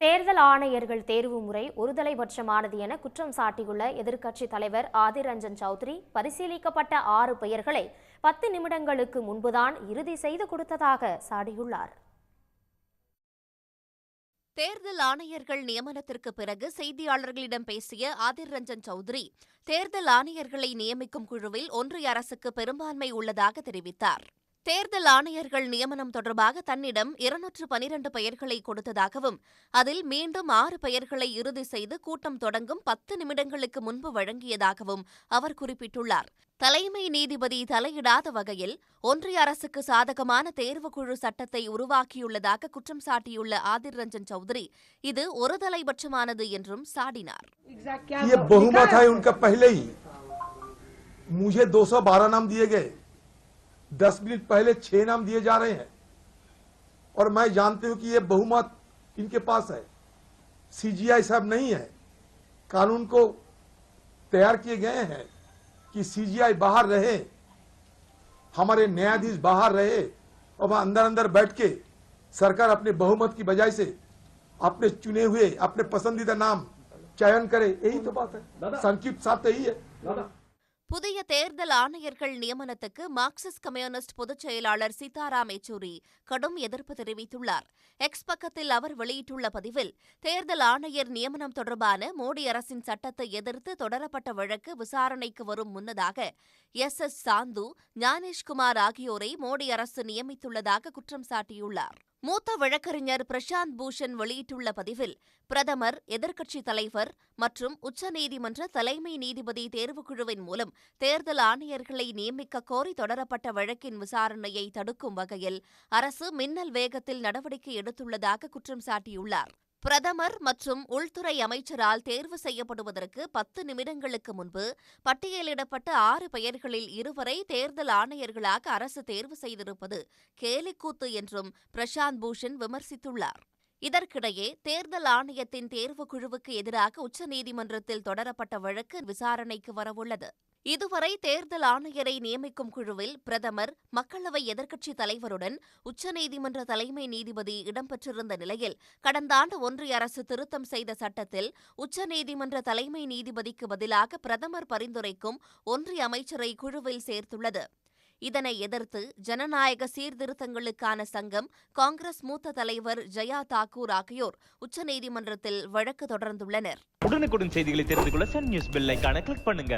தேர்தல் ஆணையர்கள் தேர்வு முறை ஒருதலைபட்சமானது என குற்றம் சாட்டியுள்ள எதிர்க்கட்சித் தலைவர் ஆதிர் ரஞ்சன் சௌத்ரி பரிசீலிக்கப்பட்ட ஆறு பெயர்களை பத்து நிமிடங்களுக்கு முன்புதான் இறுதி செய்து கொடுத்ததாக சாடியுள்ளார். தேர்தல் ஆணையர்கள் நியமனத்திற்கு பிறகு செய்தியாளர்களிடம் பேசிய ஆதிர் ரஞ்சன் சௌத்ரி தேர்தல் ஆணையர்களை நியமிக்கும் குழுவில் ஒன்றிய அரசுக்கு பெரும்பான்மை உள்ளதாக தெரிவித்தார். தேர்தல் ஆணையர்கள் நியமனம் தொடர்பாக தன்னிடம் இருநூற்று பனிரண்டு பெயர்களை கொடுத்ததாகவும் அதில் மீண்டும் ஆறு பெயர்களை இறுதி செய்து கூட்டம் தொடங்கும் பத்து நிமிடங்களுக்கு முன்பு வழங்கியதாகவும் அவர் குறிப்பிட்டுள்ளார் தலைமை நீதிபதி தலையிடாத வகையில் ஒன்றிய அரசுக்கு சாதகமான தேர்வுக்குழு சட்டத்தை உருவாக்கியுள்ளதாக குற்றம் சாட்டியுள்ள ஆதிர் ரஞ்சன் சௌத்ரி இது ஒருதலைபட்சமானது என்றும் சாடினார் ये बहुमत है उनका पहले ही मुझे 212 नाम दिए गए 10 मिनट पहले छह नाम दिए जा रहे हैं। और मैं जानते हूँ कि ये बहुमत इनके पास है। सीजीआई साहब नहीं है। कानून को तैयार किए गए हैं कि सीजीआई बाहर रहे हमारे न्यायाधीश बाहर रहे और वहाँ अंदर अंदर बैठ के सरकार अपने बहुमत की बजाय से अपने चुने हुए अपने पसंदीदा नाम चयन करे यही तो बात है। संक्षिप्त साथ यही है। புதிய தேர்தல் ஆணையர்கள் நியமனத்துக்கு மார்க்சிஸ்ட் கம்யூனிஸ்ட் பொதுச் செயலாளர் சீதாராம் யெச்சூரி கடும் எதிர்ப்பு தெரிவித்துள்ளார். எக்ஸ் பக்கத்தில் அவர் வெளியிட்டுள்ள பதிவில் தேர்தல் ஆணையர் நியமனம் தொடர்பான மோடி அரசின் சட்டத்தை எதிர்த்து தொடரப்பட்ட வழக்கு விசாரணைக்கு வரும் முன்னதாக எஸ். எஸ். சாந்து ஞானேஷ்குமார் ஆகியோரை மோடி அரசு நியமித்துள்ளதாக குற்றம் சாட்டியுள்ளார். மூத்த வழக்கறிஞர் பிரசாந்த் பூஷன் வெளியிட்டுள்ள பதிவில் பிரதமர் எதிர்க்கட்சித் தலைவர் மற்றும் உச்சநீதிமன்ற தலைமை நீதிபதி தேர்வுக்குழுவின் மூலம் தேர்தல் ஆணையர்களை நியமிக்க கோரி தொடரப்பட்ட வழக்கின் விசாரணையை தடுக்கும் வகையில் அரசு மின்னல் வேகத்தில் நடவடிக்கை எடுத்துள்ளதாக குற்றம் சாட்டியுள்ளார். பிரதமர் மற்றும் உள்துறை அமைச்சரால் தேர்வு செய்யப்படுவதற்கு பத்து நிமிடங்களுக்கு முன்பு பட்டியலிடப்பட்ட ஆறு பெயர்களில் இருவரை தேர்தல் ஆணையர்களாக அரசு தேர்வு செய்திருப்பது கேலிக்கூத்து என்றும் பிரசாந்த் பூஷன் விமர்சித்துள்ளார். இதற்கிடையே தேர்தல் ஆணையத்தின் தேர்வுக் குழுவுக்கு எதிராக உச்சநீதிமன்றத்தில் தொடரப்பட்ட வழக்கு விசாரணைக்கு வரவுள்ளது. இதுவரை தேர்தல் ஆணையரை நியமிக்கும் குழுவில் பிரதமர் மக்களவை எதிர்க்கட்சித் தலைவருடன் உச்சநீதிமன்ற தலைமை நீதிபதி இடம்பெற்றிருந்த நிலையில் கடந்த ஆண்டு ஒன்றிய அரசு திருத்தம் செய்த சட்டத்தில் உச்சநீதிமன்ற தலைமை நீதிபதிக்கு பதிலாக பிரதமர் பரிந்துரைக்கும் ஒன்றிய அமைச்சரை குழுவில் சேர்த்துள்ளது. இதனை எதிர்த்து ஜனநாயக சீர்திருத்தங்களுக்கான சங்கம் காங்கிரஸ் மூத்த தலைவர் ஜயா தாக்கூர் ஆகியோர் உச்சநீதிமன்றத்தில் வழக்கு தொடர்ந்துள்ளனர். உடனுக்குடன் செய்திகளை தெரிந்து கொள்ள சன் நியூஸ் பெல்லைக்கான கிளிக் பண்ணுங்க.